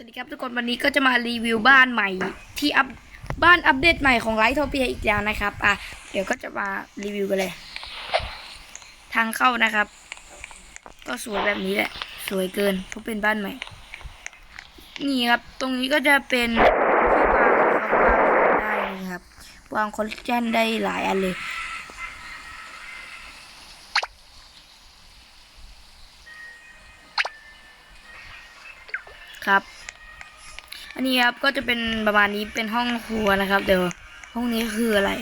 สวัสดีครับทุกคนวันนี้ก็จะมารีวิวบ้านใหม่ที่อัพบ้านอัปเดตใหม่ของไลท์โทเปียอีกแล้วนะครับ อะ เดี๋ยวก็จะมารีวิวกันเลย ทางเข้านะครับ ก็สวยแบบนี้แหละ สวยเกินเพราะเป็นบ้านใหม่ นี่ครับ ตรงนี้ก็จะเป็นที่วางครับวางได้นะครับ วางคอลเจนได้หลายอันเลยครับ อันนี้ครับก็จะเป็นประมาณนี้เป็นห้องครัวนะครับ เดี๋ยวห้องนี้คืออะไร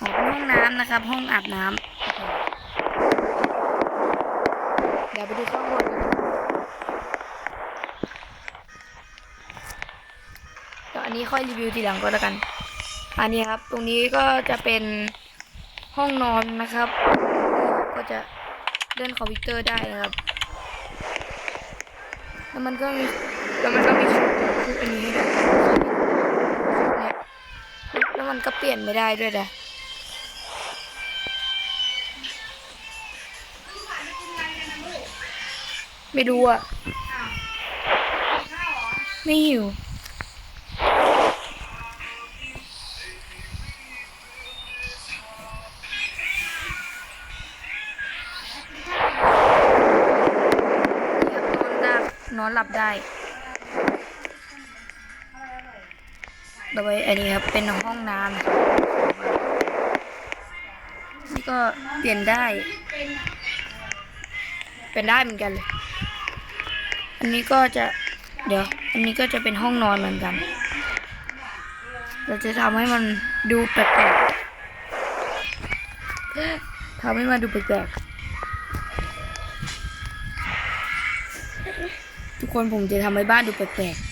อ๋อห้องน้ำนะครับ ห้องอาบน้ำเดี๋ยวไปดูข้างบนกันเดี๋ยวอันนี้ค่อยรีวิวทีหลังก็แล้วกัน อันนี้ครับ ตรงนี้ก็จะเป็นห้องนอนนะครับ ก็จะเล่นคอมพิวเตอร์ได้นะครับ แล้วมันก็มี แล้วมันก็มีชุดอันนี้ด้วยแล้วมันก็เปลี่ยนไม่ได้ด้วยนะไม่ดูอะ ไม่หิวนอนหลับได้ โดยอันนี้ครับเป็นห้องน้ำนี่ก็เปลี่ยนได้ เป็นได้เหมือนกันเลย อันนี้ก็จะเดี๋ยว อันนี้ก็จะเป็นห้องนอนเหมือนกัน เราจะทำให้มันดูแปลกๆทำให้มันดูแปลกๆทุกคนผมจะทำให้บ้านดูแปลกๆ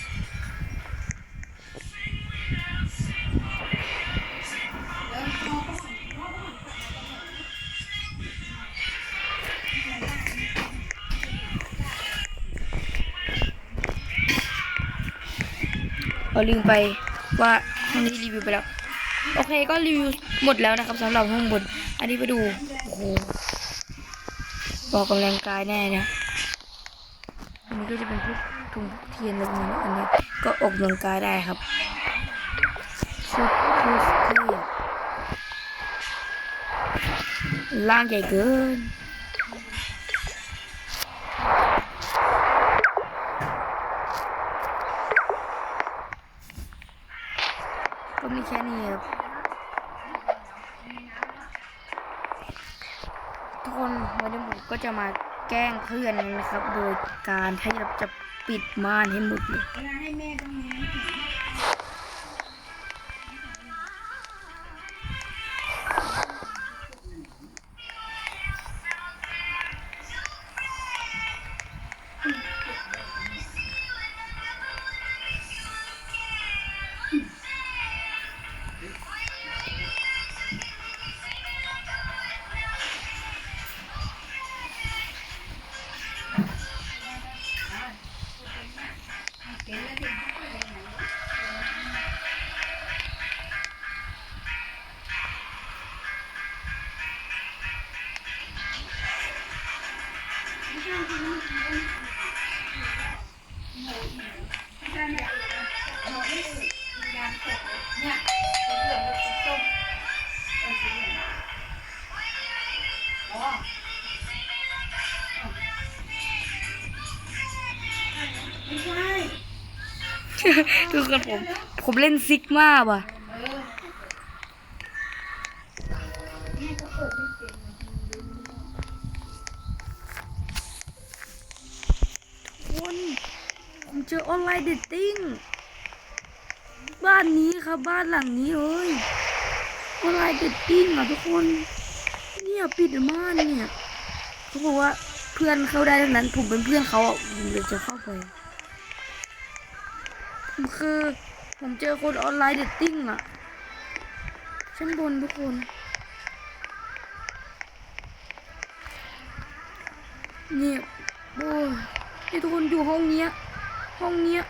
ลืมไปว่าห้องนี้รีวิวไปแล้ว โอเคก็รีวิวหมดแล้วนะครับสำหรับห้องบน อันนี้ไปดู โอ้โหบอกกำลังกายแน่เนี่ยอันนี้ก็จะเป็นพวกถุงเทียนอะไรนี้อันนี้ก็ออกกำลังกายได้ครับชุดคือเทียร่างใหญ่เกิน ค่นี้ครับทุกคนวันนี้ผมก็จะมาแกล้งเพื่อนนะครับ โดยการให้เราจะปิดม่านให้หมดเลย ทุกคนผม ผมเล่นซิกมาว่ะทุกคนผมเจอออนไลน์เดทติ้ง บ้านนี้ครับบ้านหลังนี้เอ้ย ออนไลน์เดทติ้งอะทุกคน เนี่ยปิดม่านเนี่ย เขาบอกว่าเพื่อนเข้าได้ทั้งนั้น ผมเป็นเพื่อนเขาอะผมเลยจะเข้าไป คือผมเจอคนออนไลน์เดทติ้งอะชั้นบนทุกคนนี่โอ้ยนี่ทุกคนอยู่ห้องเนี้ย ห้องเนี้ย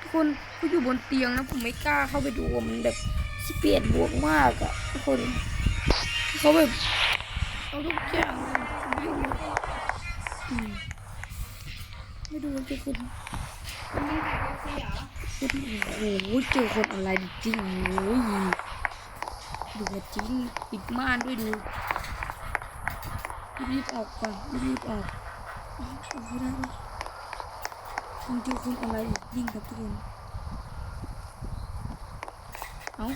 ทุกคนเขาอยู่บนเตียงนะผมไม่กล้าเข้าไปดูมันแบบสเปียดบวกมากอะทุกคนเขาแบบเอาทุกอย่างผมอยู่ไม่ดูทุกคน โอ้โหเจอคนอะไรจริงโอ้ยดูจริงปิดม่านด้วยดูรีบออกก่อนรีบออกออกออกไม่ได้เลยผมเจอคนอะไรจริงครับทุกคนเอ้า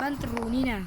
บ้านตรูนี่น่ะ